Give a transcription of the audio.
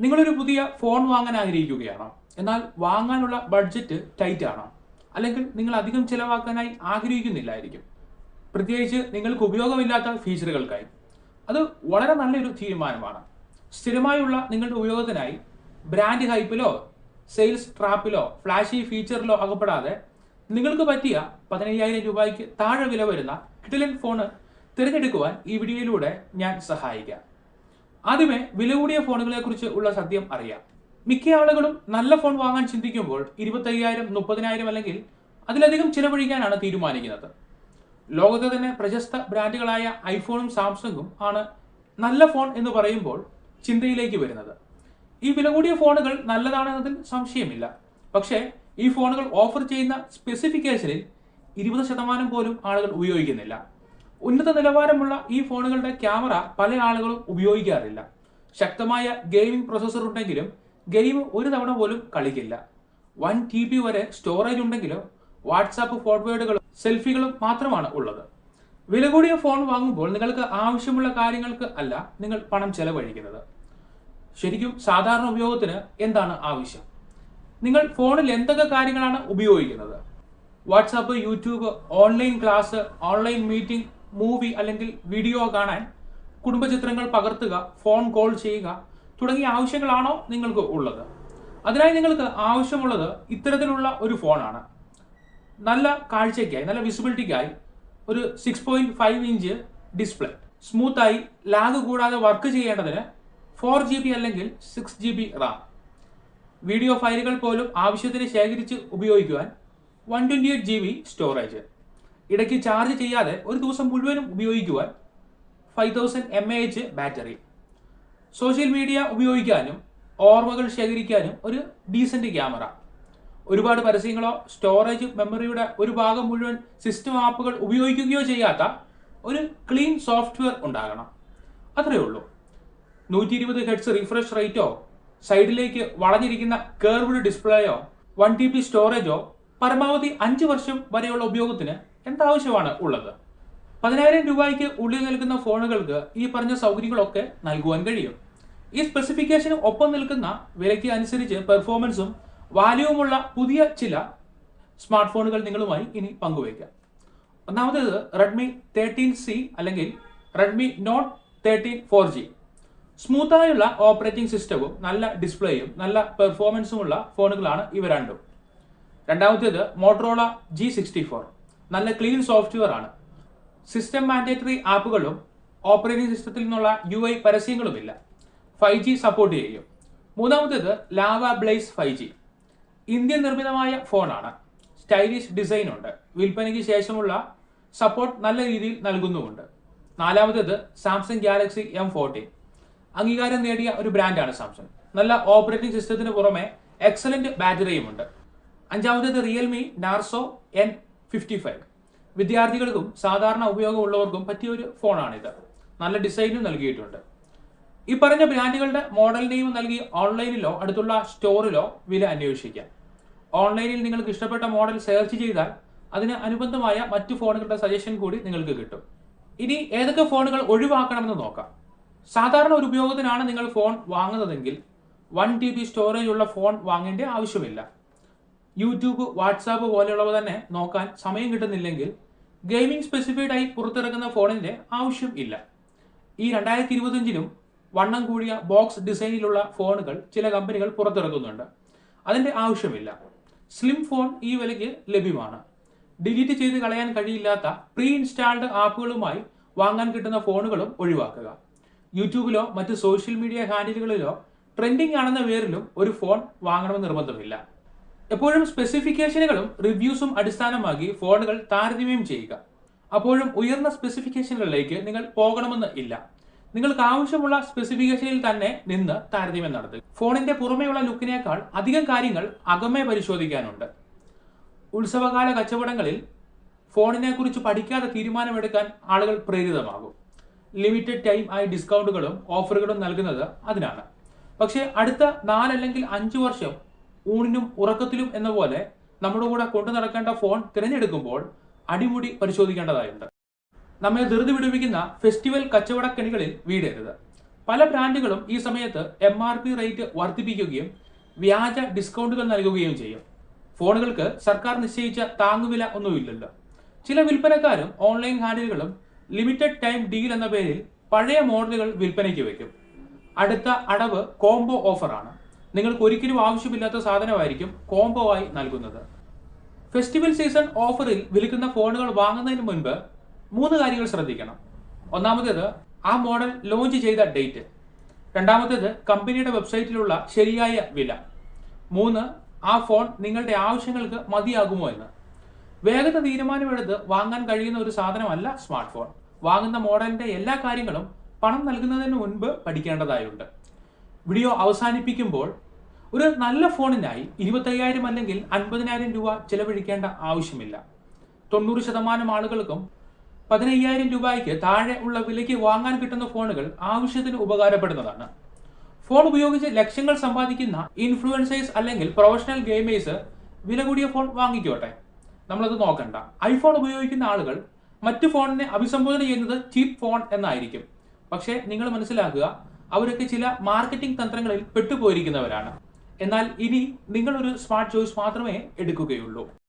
നിങ്ങളൊരു പുതിയ ഫോൺ വാങ്ങാൻ ആഗ്രഹിക്കുകയാണോ? എന്നാൽ വാങ്ങാനുള്ള ബഡ്ജറ്റ് ടൈറ്റ് ആണോ? അല്ലെങ്കിൽ നിങ്ങൾ അധികം ചിലവാക്കാനായി ആഗ്രഹിക്കുന്നില്ലായിരിക്കും. പ്രത്യേകിച്ച് നിങ്ങൾക്ക് ഉപയോഗമില്ലാത്ത ഫീച്ചറുകൾക്കായി അത് വളരെ നല്ലൊരു തീരുമാനമാണ്. സ്ഥിരമായുള്ള നിങ്ങളുടെ ഉപയോഗത്തിനായി ബ്രാൻഡ് ഹൈപ്പിലോ സെയിൽസ് ട്രാപ്പിലോ ഫ്ലാഷി ഫീച്ചറിലോ അകപ്പെടാതെ നിങ്ങൾക്ക് പറ്റിയ പതിനയ്യായിരം രൂപയ്ക്ക് താഴെ വില വരുന്ന കിടിലൻ ഫോൺ തിരഞ്ഞെടുക്കുവാൻ ഈ വീഡിയോയിലൂടെ ഞാൻ സഹായിക്കാം. ആദ്യമേ വില കൂടിയ ഫോണുകളെ കുറിച്ച് ഉള്ള സത്യം അറിയാം. മിക്ക ആളുകളും നല്ല ഫോൺ വാങ്ങാൻ ചിന്തിക്കുമ്പോൾ ഇരുപത്തയ്യായിരം മുപ്പതിനായിരം അല്ലെങ്കിൽ അതിലധികം ചിലവഴിക്കാനാണ് തീരുമാനിക്കുന്നത്. ലോകത്തെ തന്നെ പ്രശസ്ത ബ്രാൻഡുകളായ ഐഫോണും സാംസങ്ങും ആണ് നല്ല ഫോൺ എന്ന് പറയുമ്പോൾ ചിന്തയിലേക്ക് വരുന്നത്. ഈ വില കൂടിയ ഫോണുകൾ നല്ലതാണെന്നതിൽ സംശയമില്ല. പക്ഷേ ഈ ഫോണുകൾ ഓഫർ ചെയ്യുന്ന സ്പെസിഫിക്കേഷനിൽ ഇരുപത് ശതമാനം പോലും ആളുകൾ ഉപയോഗിക്കുന്നില്ല. ഉന്നത നിലവാരമുള്ള ഈ ഫോണുകളുടെ ക്യാമറ പല ആളുകളും ഉപയോഗിക്കാറില്ല. ശക്തമായ ഗെയിമിംഗ് പ്രൊസസ്സർ ഉണ്ടെങ്കിലും ഗെയിം ഒരു തവണ പോലും കളിക്കില്ല. വൺ ടി ബി വരെ സ്റ്റോറേജ് ഉണ്ടെങ്കിലും വാട്സാപ്പ് ഫോർവേഡുകളും സെൽഫികളും മാത്രമാണ് ഉള്ളത്. വില കൂടിയ ഫോൺ വാങ്ങുമ്പോൾ നിങ്ങൾക്ക് ആവശ്യമുള്ള കാര്യങ്ങൾക്ക് അല്ല നിങ്ങൾ പണം ചെലവഴിക്കുന്നത്. ശരിക്കും സാധാരണ ഉപയോഗത്തിന് എന്താണ് ആവശ്യം? നിങ്ങൾ ഫോണിൽ എന്തൊക്കെ കാര്യങ്ങളാണ് ഉപയോഗിക്കുന്നത്? WhatsApp YouTube online class online meeting movie അല്ലെങ്കിൽ വീഡിയോ കാണാൻ കുടുംബചിത്രങ്ങൾ പകർത്തുക ഫോൺ കോൾ ചെയ്യുക തുടങ്ങിയ ആവശ്യങ്ങളാണോ നിങ്ങൾക്ക് ഉള്ളത്? അതിനായി നിങ്ങൾക്ക് ആവശ്യമുള്ളത് ഇത്തരത്തിലുള്ള ഒരു ഫോണാണ് നല്ല കാഴ്ചയ്ക്കായി നല്ല വിസിബിലിറ്റിക്കായി ഒരു six point five inch display സ്മൂത്തായി lag കൂടാതെ വർക്ക് ചെയ്യേണ്ടതിന് ഫോർ ജി ബി അല്ലെങ്കിൽ six G B RAM. Video ഫയലുകൾ പോലും ആവശ്യത്തിന് ശേഖരിച്ച് ഉപയോഗിക്കുവാൻ one twenty eight G B storage ഇടയ്ക്ക് ചാർജ് ചെയ്യാതെ ഒരു ദിവസം മുഴുവനും ഉപയോഗിക്കുവാൻ five thousand M A H battery social media ഉപയോഗിക്കാനും ഓർമ്മകൾ ശേഖരിക്കാനും ഒരു ഡീസന്റ് ക്യാമറ ഒരുപാട് പരസ്യങ്ങളോ സ്റ്റോറേജ് മെമ്മറിയുടെ ഒരു ഭാഗം മുഴുവൻ സിസ്റ്റം ആപ്പുകൾ ഉപയോഗിക്കുകയോ ചെയ്യാത്ത ഒരു ക്ലീൻ സോഫ്റ്റ്വെയർ ഉണ്ടാകണം. അത്രയേ ഉള്ളൂ. നൂറ്റി ഇരുപത് ഹെഡ്സ് റിഫ്രഷ് റേറ്റോ സൈഡിലേക്ക് വളഞ്ഞിരിക്കുന്ന കേർവ്ഡ് ഡിസ്പ്ലേയോ വൺ ടി ബി സ്റ്റോറേജോ പരമാവധി അഞ്ച് വർഷം വരെയുള്ള ഉപയോഗത്തിന് എന്താവശ്യമാണ് ഉള്ളത്? പതിനായിരം രൂപയ്ക്ക് ഉള്ളിൽ നിൽക്കുന്ന ഫോണുകൾക്ക് ഈ പറഞ്ഞ സൗകര്യങ്ങളൊക്കെ നൽകുവാൻ കഴിയും. ഈ സ്പെസിഫിക്കേഷന് ഒപ്പം നിൽക്കുന്ന വിലയ്ക്ക് അനുസരിച്ച് പെർഫോമൻസും വാല്യൂവുമുള്ള പുതിയ ചില സ്മാർട്ട് ഫോണുകൾ നിങ്ങളുമായി ഇനി പങ്കുവയ്ക്കാം. ഒന്നാമത്തേത് റെഡ്മി തേർട്ടീൻ സി അല്ലെങ്കിൽ Redmi Note thirteen four G സ്മൂത്തായുള്ള operating സിസ്റ്റവും നല്ല ഡിസ്പ്ലേയും നല്ല പെർഫോമൻസുമുള്ള ഫോണുകളാണ് ഇവ രണ്ടും. രണ്ടാമത്തേത് മോട്ടറോള ജി സിക്സ്റ്റി ഫോർ നല്ല ക്ലീൻ സോഫ്റ്റ്വെയർ ആണ്. സിസ്റ്റം മാൻഡേറ്ററി ആപ്പുകളും ഓപ്പറേറ്റിംഗ് സിസ്റ്റത്തിൽ നിന്നുള്ള യു ഐ പരസ്യങ്ങളുമില്ല. ഫൈവ് ജി സപ്പോർട്ട് ചെയ്യും. മൂന്നാമത്തേത് Lava Blaze five G Indian നിർമ്മിതമായ ഫോണാണ് സ്റ്റൈലിഷ് ഡിസൈൻ ഉണ്ട്. വിൽപ്പനയ്ക്ക് ശേഷമുള്ള സപ്പോർട്ട് നല്ല രീതിയിൽ നൽകുന്നുമുണ്ട്. നാലാമത്തേത് സാംസങ് ഗാലക്സി എം ഫോർട്ടീൻ അംഗീകാരം നേടിയ ഒരു ബ്രാൻഡാണ് സാംസങ് നല്ല ഓപ്പറേറ്റിംഗ് സിസ്റ്റത്തിന് പുറമെ എക്സലന്റ് ബാറ്ററിയും ഉണ്ട്. അഞ്ചാമത്തേത് Realme Narzo N fifty five വിദ്യാർത്ഥികൾക്കും സാധാരണ ഉപയോഗമുള്ളവർക്കും പറ്റിയ ഒരു ഫോണാണിത്. നല്ല ഡിസൈനും നൽകിയിട്ടുണ്ട്. ഈ പറഞ്ഞ ബ്രാൻഡുകളുടെ മോഡൽ നെയിം നൽകി ഓൺലൈനിലോ അടുത്തുള്ള സ്റ്റോറിലോ വില അന്വേഷിക്കാം. ഓൺലൈനിൽ നിങ്ങൾക്ക് ഇഷ്ടപ്പെട്ട മോഡൽ സെർച്ച് ചെയ്താൽ അതിന് അനുബന്ധമായ മറ്റു ഫോണുകളുടെ സജഷൻ കൂടി നിങ്ങൾക്ക് കിട്ടും. ഇനി ഏതൊക്കെ ഫോണുകൾ ഒഴിവാക്കണമെന്ന് നോക്കാം. സാധാരണ ഒരു ഉപയോഗത്തിനാണ് നിങ്ങൾ ഫോൺ വാങ്ങുന്നതെങ്കിൽ വൺ ടി ബി സ്റ്റോറേജ് ഉള്ള ഫോൺ വാങ്ങേണ്ട ആവശ്യമില്ല. യൂട്യൂബ് വാട്സാപ്പ് പോലെയുള്ളവ തന്നെ നോക്കാൻ സമയം കിട്ടുന്നില്ലെങ്കിൽ ഗെയിമിംഗ് സ്പെസിഫൈഡ് ആയി പുറത്തിറക്കുന്ന ഫോണിന്റെ ആവശ്യം ഇല്ല. ഈ രണ്ടായിരത്തി ഇരുപത്തിയഞ്ചിനും വണ്ണം കൂടിയ ബോക്സ് ഡിസൈനിലുള്ള ഫോണുകൾ ചില കമ്പനികൾ പുറത്തിറക്കുന്നുണ്ട്. അതിന്റെ ആവശ്യമില്ല. സ്ലിം ഫോൺ ഈ വിലയ്ക്ക് ലഭ്യമാണ്. ഡിലീറ്റ് ചെയ്ത് കളയാൻ കഴിയില്ലാത്ത പ്രീ ഇൻസ്റ്റാൾഡ് ആപ്പുകളുമായി വാങ്ങാൻ കിട്ടുന്ന ഫോണുകളും ഒഴിവാക്കുക. യൂട്യൂബിലോ മറ്റ് സോഷ്യൽ മീഡിയ ഹാൻഡിലുകളിലോ ട്രെൻഡിംഗ് ആണെന്ന പേരിലും ഒരു ഫോൺ വാങ്ങണമെന്ന് നിർബന്ധമില്ല. എപ്പോഴും സ്പെസിഫിക്കേഷനുകളും റിവ്യൂസും അടിസ്ഥാനമാക്കി ഫോണുകൾ താരതമ്യം ചെയ്യുക. അപ്പോഴും ഉയർന്ന സ്പെസിഫിക്കേഷനുകളിലേക്ക് നിങ്ങൾ പോകണമെന്ന് ഇല്ല. നിങ്ങൾക്ക് ആവശ്യമുള്ള സ്പെസിഫിക്കേഷനിൽ തന്നെ നിന്ന് താരതമ്യം നടത്തുക. ഫോണിന്റെ പുറമെയുള്ള ലുക്കിനേക്കാൾ അധികം കാര്യങ്ങൾ അകമേ പരിശോധിക്കാനുണ്ട്. ഉത്സവകാല കച്ചവടങ്ങളിൽ ഫോണിനെ കുറിച്ച് പഠിക്കാതെ തീരുമാനമെടുക്കാൻ ആളുകൾ പ്രേരിതമാകും. ലിമിറ്റഡ് ടൈം ആയി ഡിസ്കൗണ്ടുകളും ഓഫറുകളും നൽകുന്നത് അതിനാണ്. പക്ഷേ അടുത്ത നാലല്ലെങ്കിൽ അഞ്ചു വർഷം ഊണിനും ഉറക്കത്തിലും എന്ന പോലെ നമ്മുടെ കൂടെ കൊണ്ടു നടക്കേണ്ട ഫോൺ തിരഞ്ഞെടുക്കുമ്പോൾ അടിമുടി പരിശോധിക്കേണ്ടതായുണ്ട്. നമ്മെ ധൃതി വിടുവിക്കുന്ന ഫെസ്റ്റിവൽ കച്ചവടക്കണികളിൽ വീടരുത്. പല ബ്രാൻഡുകളും ഈ സമയത്ത് എം ആർ പി റേറ്റ് വർദ്ധിപ്പിക്കുകയും വ്യാജ ഡിസ്കൗണ്ടുകൾ നൽകുകയും ചെയ്യും. ഫോണുകൾക്ക് സർക്കാർ നിശ്ചയിച്ച താങ്ങുവില ഒന്നുമില്ലല്ലോ. ചില വിൽപ്പനക്കാരും ഓൺലൈൻ ഹാൻഡിലുകളും ലിമിറ്റഡ് ടൈം ഡീൽ എന്ന പേരിൽ പഴയ മോഡലുകൾ വിൽപ്പനയ്ക്ക് വയ്ക്കും. അടുത്ത അടവ് കോംബോ ഓഫറാണ്. നിങ്ങൾക്ക് ഒരിക്കലും ആവശ്യമില്ലാത്ത സാധനമായിരിക്കും കോംബോ ആയി നൽകുന്നത്. ഫെസ്റ്റിവൽ സീസൺ ഓഫറിൽ വിൽക്കുന്ന ഫോണുകൾ വാങ്ങുന്നതിന് മുൻപ് മൂന്ന് കാര്യങ്ങൾ ശ്രദ്ധിക്കണം. ഒന്നാമത്തേത് ആ മോഡൽ ലോഞ്ച് ചെയ്ത ഡേറ്റ്. രണ്ടാമത്തേത് കമ്പനിയുടെ വെബ്സൈറ്റിലുള്ള ശരിയായ വില. മൂന്ന് ആ ഫോൺ നിങ്ങളുടെ ആവശ്യങ്ങൾക്ക് മതിയാകുമോ എന്ന്. വേഗത തീരുമാനമെടുത്ത് വാങ്ങാൻ കഴിയുന്ന ഒരു സാധനമല്ല സ്മാർട്ട് ഫോൺ വാങ്ങുന്ന മോഡലിന്റെ എല്ലാ കാര്യങ്ങളും പണം നൽകുന്നതിന് മുൻപ് പഠിക്കേണ്ടതായുണ്ട്. വീഡിയോ അവസാനിപ്പിക്കുമ്പോൾ ഒരു നല്ല ഫോണിനായി ഇരുപത്തയ്യായിരം അല്ലെങ്കിൽ അൻപതിനായിരം രൂപ ചെലവഴിക്കേണ്ട ആവശ്യമില്ല. തൊണ്ണൂറ് ശതമാനം ആളുകൾക്കും പതിനയ്യായിരം രൂപയ്ക്ക് താഴെ ഉള്ള വിലയ്ക്ക് വാങ്ങാൻ കിട്ടുന്ന ഫോണുകൾ ആവശ്യത്തിന് ഉപകാരപ്പെടുന്നതാണ്. ഫോൺ ഉപയോഗിച്ച് ലക്ഷ്യങ്ങൾ സമ്പാദിക്കുന്ന ഇൻഫ്ലുവൻസേഴ്സ് അല്ലെങ്കിൽ പ്രൊഫഷണൽ ഗെയിമേഴ്സ് വില കൂടിയ ഫോൺ വാങ്ങിക്കോട്ടെ. നമ്മളത് നോക്കണ്ട. ഐഫോൺ ഉപയോഗിക്കുന്ന ആളുകൾ മറ്റു ഫോണിനെ അഭിസംബോധന ചെയ്യുന്നത് ചീപ്പ് ഫോൺ എന്നായിരിക്കും. പക്ഷേ നിങ്ങൾ മനസ്സിലാക്കുക അവരൊക്കെ ചില മാർക്കറ്റിംഗ് തന്ത്രങ്ങളിൽ പെട്ടുപോയിരിക്കുന്നവരാണ്. എന്നാൽ ഇനി നിങ്ങളൊരു സ്മാർട്ട് ചോയ്സ് മാത്രമേ എടുക്കുകയുള്ളൂ.